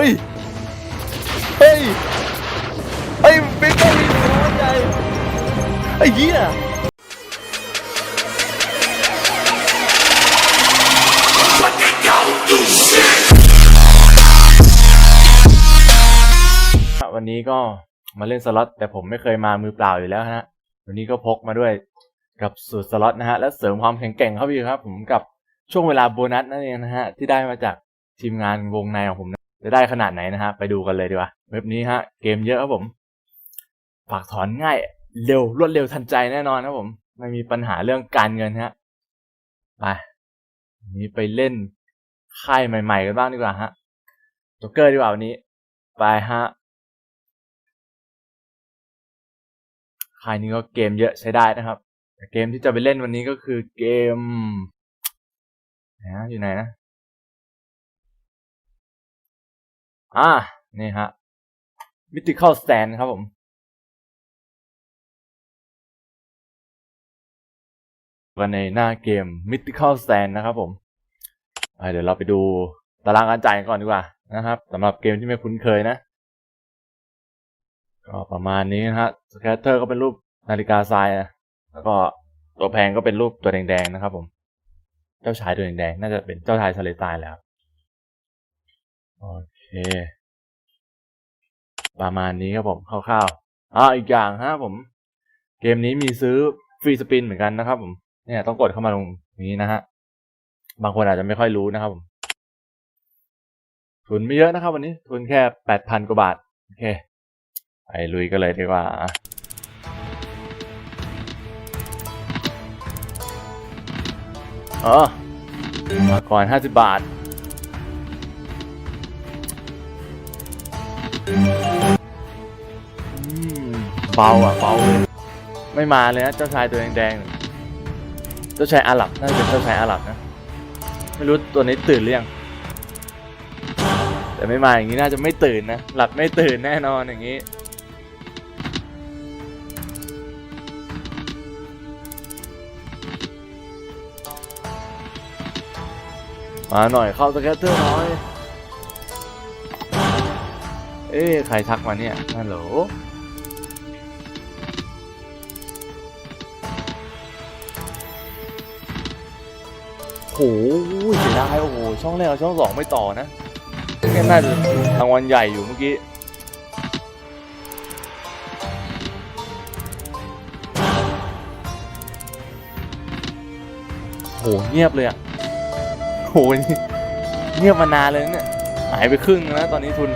ฮ้ย เฮ้ยเฮ้ยเป็นกล้องหัวใจไอ้เหี้ยวันนี้ก็มาเล่นสล็อตแต่ผมไม่เคยมามือเปล่าอยู่แล้วฮะ วันนี้ก็พกมาด้วยกับสูตรสล็อตนะฮะ และเสริมความแข็งแกร่งเข้าไปครับ ผมกับช่วงเวลาโบนัสนั่นเองนะฮะ ที่ได้มาจากทีมงานวงในของผม จะได้ขนาดไหนนะฮะ ไปดูกันเลยดีกว่า เว็บนี้ฮะ เกมเยอะครับผม ฝากถอนง่าย เร็วรวดเร็วทันใจแน่นอนครับผม ไม่มีปัญหาเรื่องการเงินฮะ ไป นี้ไปเล่นค่ายใหม่ ๆ กันบ้างดีกว่าฮะจ็อกเกอร์ดีกว่าวันนี้ ไปฮะค่ายนี้ก็เกมเยอะใช้ได้นะครับแต่เกมที่จะไปเล่นวันนี้ก็คือเกมนะอยู่ไหนนะ อ่านี่ฮะ Mythical Stand ครับผมกันในหน้าเกม Mythical Stand นะครับผม เดี๋ยวเราไปดูตารางการจ่ายก่อนดีกว่านะครับสำหรับเกมที่ไม่คุ้นเคยนะ ก็ประมาณนี้นะฮะสแคตเตอร์ก็เป็นรูปนาฬิกาทรายนะแล้วก็ตัวแพงก็เป็นรูปตัวแดงๆนะครับผม เจ้าชายตัวแดงๆน่าจะเป็นเจ้าชายทะเลทรายแล้วโอเค ประมาณนี้ครับผมคร่าวๆอ่าอีกอย่างฮะผม เกมนี้มีซื้อฟรีสปินเหมือนกันนะครับ ผม เนี่ยต้องกดเข้ามาตรงนี้นะฮะ บางคนอาจจะไม่ค่อยรู้นะครับผมทุนไม่เยอะนะครับ วันนี้ทุนแค่แปดพันกว่าบาท โอเค ไปลุยกันเลยดีกว่าเออมาก่อนห้าสิบบาท เบาอะเบาเลยไม่มาเลยนะเจ้าชายตัวแดงๆเจ้าชายอาหรับน่าจะเป็นเจ้าชายอาหรับนะไม่รู้ตัวนี้ตื่นหรือยังแต่ไม่มาอย่างนี้น่าจะไม่ตื่นนะหลับไม่ตื่นแน่นอนอย่างนี้มาหน่อยเข้าสแกตเตอร์น่อย เอ๊ะใครทักมาเนี่ยฮัลโหล หเสียดายโอ้โหช่องแรกกับช่องสองไม่ต่อนะแค่น่าจะรางวัลใหญ่อยู่เมื่อกี้โหเงียบเลยอะโหนี่เงียบมานานเลยเนี่ยหายไปครึ่งแล้วนะตอนนี้ทุน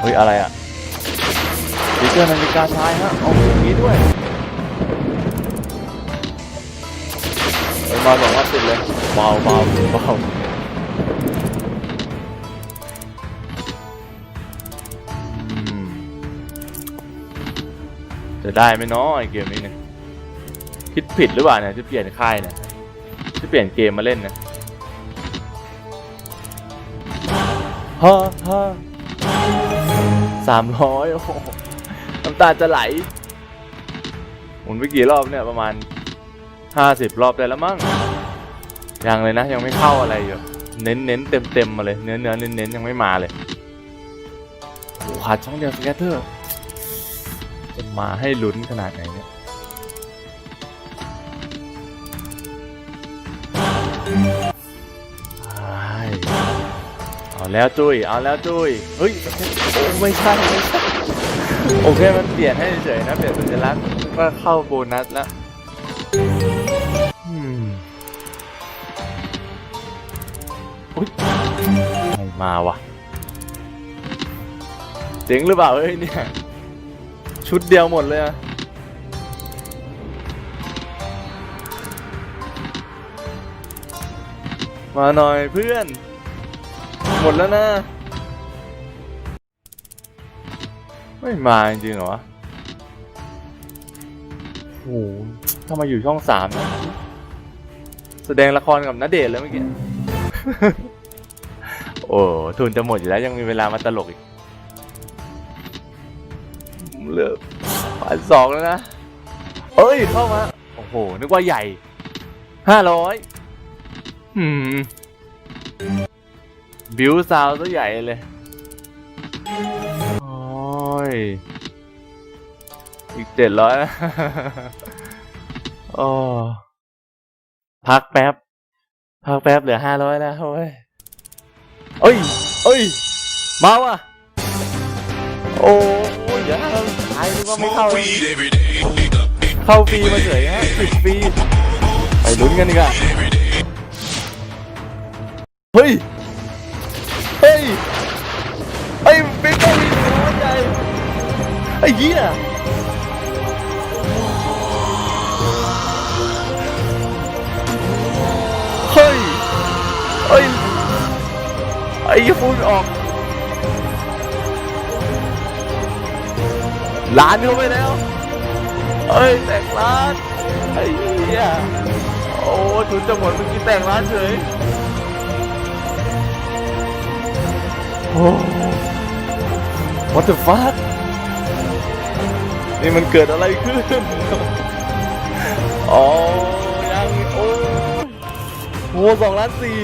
เฮ้ยอะไรอะสติ๊กเกอร์นาฬิกาชายฮะเอาอย่างนี้ด้วย เฮ้ยมาสองรอบติดเลยเบาเบาเบาอืมจะได้ไหมเนาะไอเกมนี้เนี่ยคิดผิดหรือเปล่าเนี่ยที่เปลี่ยนค่ายเนี่ยที่เปลี่ยนเกมมาเล่นนะฮ่าฮ่าสามร้อยโอ้โหน้ำตาจะไหลหมุนไปกี่รอบเนี่ยประมาณ ห้าสิบรอบได้แล้วมั้งยังเลยนะยังไม่เข้าอะไรอยู่เน้นเน้นเต็มเต็มมาเลยเนื้อเนื้อเน้นเน้นยังไม่มาเลยโอ้ขาดช่องเดียวสแกตเตอร์จะมาให้ลุ้นขนาดไหนเนี่ยเอาแล้วจุ้ยเอาแล้วจุ้ยเฮ้ยไม่ใช่ไม่ใช่โอเคมันเปลี่ยนให้เฉยๆนะเปลี่ยนสัญลักษณ์ก็เข้าโบนัสแล้ว อืมอุ๊ยไม่มาวะเจ๋งหรือเปล่าเอ้ยเนี่ย ชุดเดียวหมดเลยอะมาหน่อยเพื่อน หมดแล้วนะ ไม่มาจริงเหรอวะโอ้โหทำไมอยู่ช่องสามนะ แสดงละครกับณเดชน์เลยเมื่อกี้ โอ้ทุนจะหมดอยู่แล้วยังมีเวลามาตลกอีกเหลือผ่านสองแล้วนะเอ้ยเข้ามา โอ้โห นึกว่าใหญ่ห้าร้อยอืม บิวซาวซะใหญ่เลยโอ้ย อีกเจ็ดร้อยโอ้ พักแป๊บ พักแป๊บเหลือห้าร้อยแล้วเว้ยเอ้ยเอ้ย มาว่ะ โอ้ยอย่าตายนึกว่าไม่เข้าเลยเข้าฟรีมาเฉยฮะสิบฟรีไปลุ้นกันดีกว่าเฮ้ย เฮ้ยไอ้บิ๊กเกอร์มีหัวใจไอ้เหี้ย ไอ้ฟูนออกล้านเข้าไปแล้วเอ้ยแตกล้านไอ้เหี้ยโอ้ทุนจะหมดเมื่อกี้แตกล้านเฉยโอ้ what the fuck นี่มันเกิดอะไรขึ้นอ๋อยังอีกโอ้โหสองล้านสี่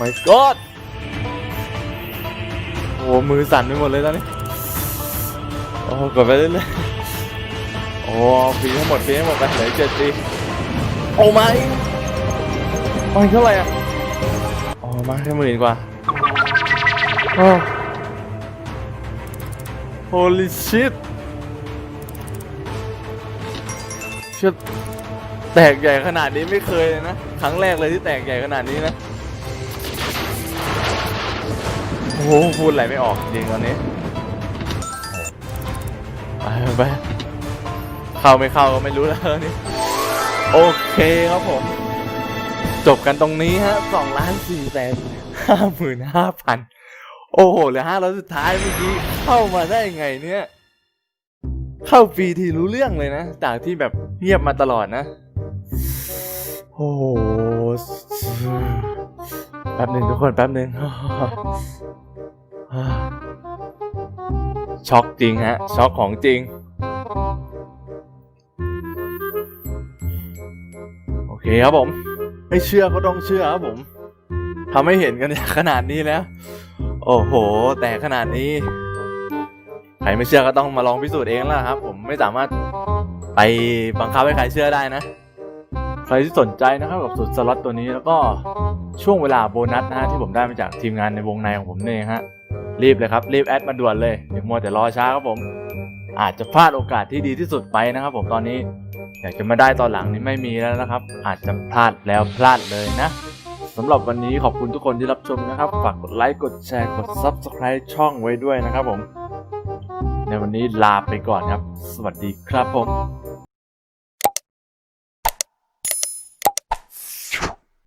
my god โอ้มือสั่นไปหมดเลยตอนนี้ โอ้กดไปเรื่อยๆโอ้ปีให้หมดปีให้หมดไปเหลือเจ็ดปีโอ้ไม่ไม่เท่าไหร่อะโอ๋อมาแค่หมื่นกว่าโอ้ holy shit ชิดแตกใหญ่ขนาดนี้ไม่เคยเลยนะ ครั้งแรกเลยที่แตกใหญ่ขนาดนี้นะ หพูดอะไรไม่ออกจริงตอนนี้ไปไปเข้าไม่เข้าก็ไม่รู้แล้วนี่โอเคครับผม จบกันตรงนี้ฮะสองล้านสี่แสนห้าหมื่นห้าพันโอ้โหเหลือห้าร้อยสุดท้ายเมื่อกี้เข้ามาได้ไงเนี่ย เข้าฟรีทีรู้เรื่องเลยนะ จากที่แบบเงียบมาตลอดนะ โอ้โหแป๊บหนึ่งทุกคนแป๊บหนึ่ง ช็อกจริงฮะ ช็อกของจริง โอเคครับผม ไม่เชื่อก็ต้องเชื่อครับผมทำให้เห็นกันขนาดนี้แล้ว โอ้โห แต่ขนาดนี้ ใครไม่เชื่อก็ต้องมาลองพิสูจน์เองแล้วครับ ผมไม่สามารถไปบังคับให้ใครเชื่อได้นะ ใครที่สนใจนะครับกับสูตรสล็อตตัวนี้แล้วก็ช่วงเวลาโบนัสนะฮะที่ผมได้มาจากทีมงานในวงในของผมเนี่ยฮะ รีบเลยครับ รีบแอดมาด่วนเลยอย่ามัวแต่รอช้าครับผม อาจจะพลาดโอกาสที่ดีที่สุดไปนะครับ ผมตอนนี้อยากจะมาได้ตอนหลังนี้ไม่มีแล้วนะครับ อาจจะพลาดแล้วพลาดเลยนะสำหรับวันนี้ขอบคุณทุกคนที่รับชมนะครับ ฝากกดไลค์กดแชร์กด Subscribe ช่องไว้ด้วยนะครับผม ในวันนี้ลาไปก่อนครับ สวัสดีครับผม